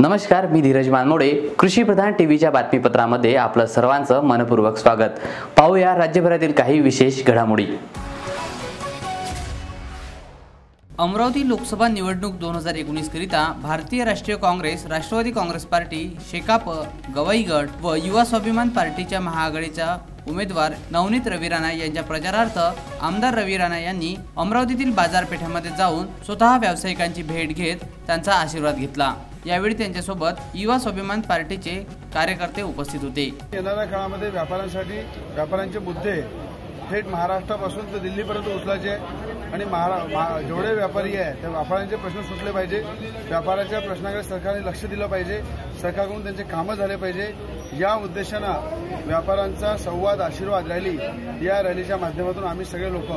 नमस्कार मी धीरज मानमोडे कृषी प्रधान टीव्हीच्या बातमीपत्रामध्ये आपलं सर्वांचं मनपूर्वक स्वागत. पाहूया राज्यभरातील काही विशेष घडामोडी. अमरावती लोकसभा निवडणूक दोन हजार एकोणीस करिता भारतीय राष्ट्रीय काँग्रेस राष्ट्रवादी काँग्रेस पार्टी शेकाप गवईगड व युवा स्वाभिमान पार्टीच्या महाआघाडीचा उमेदवार नवनीत रवी राणा यांच्या प्रचारार्थ आमदार रवी राणा यांनी अमरावतीतील बाजारपेठेमध्ये जाऊन स्वतः व्यावसायिकांची भेट घेत त्यांचा आशीर्वाद घेतला. यावेळी त्यांच्यासोबत युवा स्वाभिमान पार्टीचे कार्यकर्ते उपस्थित होते. येणाऱ्या काळामध्ये व्यापाऱ्यांसाठी व्यापाऱ्यांचे मुद्दे थेट महाराष्ट्रापासून ते दिल्लीपर्यंत उचलायचे. आणि महारा जेवढे व्यापारी आहे त्या व्यापाऱ्यांचे प्रश्न सुटले पाहिजे. व्यापाऱ्याच्या प्रश्नाकडे सरकारने लक्ष दिलं पाहिजे. सरकारकडून त्यांचे कामं झाले पाहिजे. या उद्देशानं व्यापाऱ्यांचा संवाद आशीर्वाद रॅली या रॅलीच्या माध्यमातून आम्ही सगळे लोक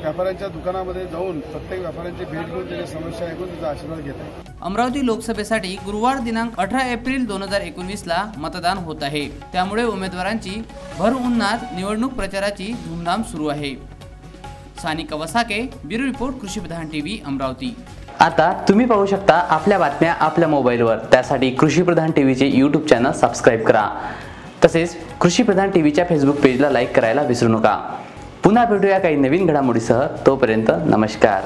व्यापाऱ्यांच्या दुकानामध्ये जाऊन प्रत्येक व्यापाऱ्यांची भेट घेऊन त्यांच्या समस्या ऐकून त्याचा आशीर्वाद घेत आहे. अमरावती लोकसभेसाठी गुरुवार दिनांक अठरा एप्रिल दोन हजार एकोणवीस ला मतदान होत आहे. त्यामुळे उमेदवारांची भर उन्हात निवडणूक प्रचाराची धूमधाम सुरू आहे. सानिका वसाके ब्युरो रिपोर्ट कृषी प्रधान टीव्ही अमरावती. आता तुम्ही पाहू शकता आपल्या बातम्या आपल्या मोबाईलवर. त्यासाठी कृषी प्रधान टीव्हीचे यूट्यूब चॅनल सबस्क्राईब करा. तसेच कृषी प्रधान टीव्हीच्या फेसबुक पेजला लाईक करायला विसरू नका. पुन्हा भेटूया काही नवीन घडामोडीसह. तोपर्यंत नमस्कार.